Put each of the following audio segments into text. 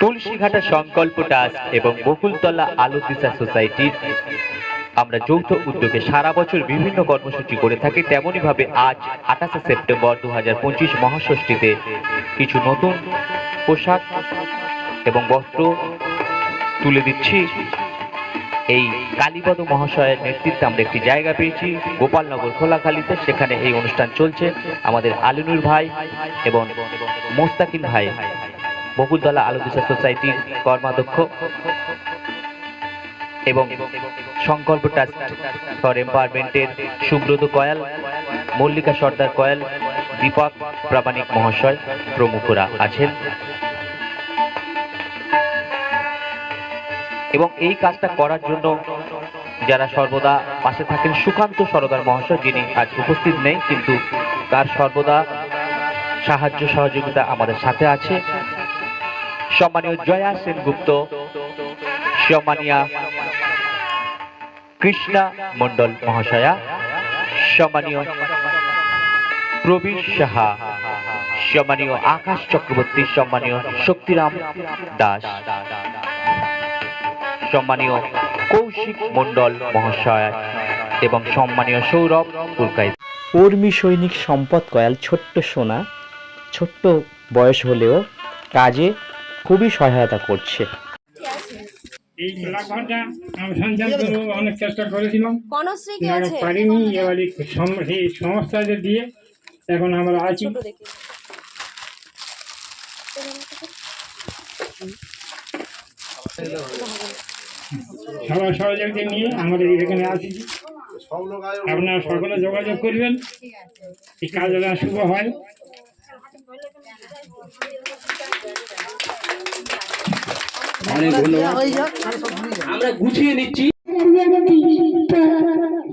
তুলসীঘাটা সংকল্প ট্রাস্ট এবং বকুলতলা আলোদিসা সোসাইটির আমরা যৌথ উদ্যোগে সারা বছর বিভিন্ন কর্মসূচি করে থাকি। তেমনই ভাবে আজ আঠাশে সেপ্টেম্বর দু হাজার পঁচিশ মহাষষ্ঠীতে কিছু নতুন পোশাক এবং বস্ত্র তুলে দিচ্ছি। এই কালীপদ মহাশয়ের নেতৃত্বে আমরা একটি জায়গা পেয়েছি, গোপালনগর খোলাখালীতে। সেখানে এই অনুষ্ঠান চলছে। আমাদের আলিনুর ভাই এবং মোস্তাকিম ভাই বকুলতলা আলোদিসা সোসাইটির কর্মাধ্যক্ষ এবং সংকল্প ট্রাস্ট ফর এম্পাওয়ারমেন্টের সুব্রত কয়াল, মল্লিকা সর্দার কয়াল, দীপক প্রামাণিক মহাশয় প্রমুখরা আছেন। এবং এই কাজটা করার জন্য যারা সর্বদা পাশে থাকেন সুকান্ত সরদার মহাশয়, যিনি আজ উপস্থিত নেই, কিন্তু তার সর্বদা সাহায্য সহযোগিতা আমাদের সাথে আছে। সম্মানীয় জয়া সেনগুপ্ত, সম্মানিয়া কৃষ্ণা মণ্ডল মহাশয়া, সম্মানীয় প্রবীর সাহা, সম্মানীয় আকাশ চক্রবর্তী, সম্মানীয় শক্তিরাম দাস, সম্মানীয় কৌশিক মণ্ডল মহাশয় এবং সম্মানীয় সৌরভ পুরকাই কর্মী সৈনিক সম্পদ কয়াল ছোট্ট সোনা, ছোট্ট বয়স হলেও কাজে খুবই সহায়তা করছে। এই আমি করব অনেক চেষ্টা করেছিলাম। পারিনি এবার সেই সংস্থাদের দিয়ে এখন আমরা আছি। সবার সহযোগিতা নিয়ে আমাদের এখানে আছি। আপনারা সকলে যোগাযোগ করবেন। এই কাজ যেন শুভ হয়। অনেক ধন্যবাদ। আমরা গুছিয়ে নিচ্ছি।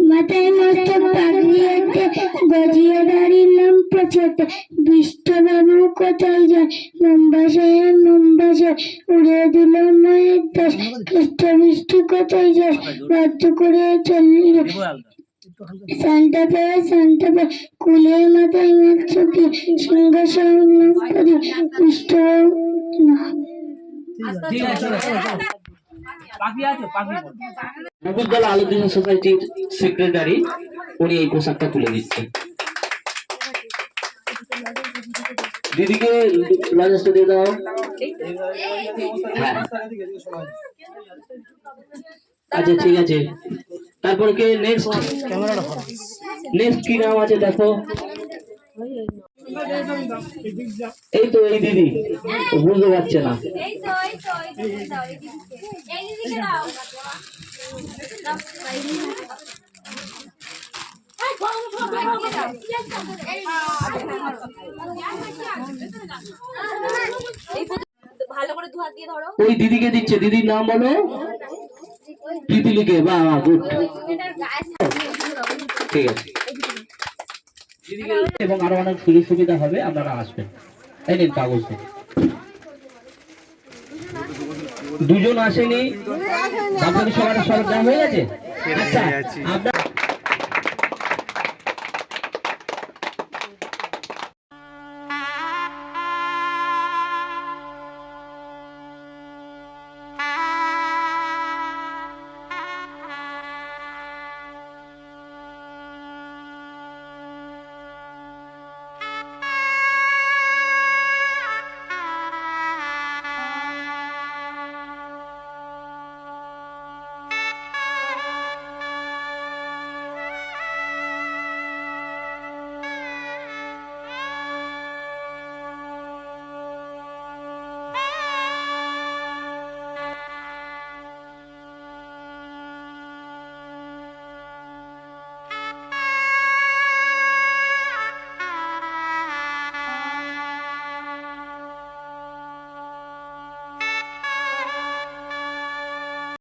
মাথায় মস্ত পাগড়িয়াতে গজিয়ে দাঁড়িলাম পছতে বিষ্টবাবু কোথায় যায় মুম্বাসায় মুম্বাসায় উড়ে দিল মায়ের দাস খ্রিস্ট বৃষ্টি কোথায় যায় রদ্দ করে চলল সান্টা পে সান্টা পে কুলের মাথায় মাছ চুকি সিংহাসন পদি বিষ্টবাবু না বকুলতলা আলোচনা সোসাইটির সেক্রেটারি উনি এই পোশাকটা তুলে দিচ্ছেন দিদিকে লজেসটা দিয়ে দাও। হ্যাঁ। আচ্ছা ঠিক আছে। তারপর কে নেক্সট নেক্সট কি নাম আছে দেখো? এই তো এই দিদি। বুঝতে পারছে না। ওই দিদিকে দিচ্ছে, দিদির নাম বলো। বাহ বাহ গুড ঠিক আছে। এবং আরও অনেক সুযোগ সুবিধা হবে, আপনারা আসবেন। এই নিন, কাগজ দুজন আসেনি। আপনাদের সবার সব হয়ে গেছে? আচ্ছা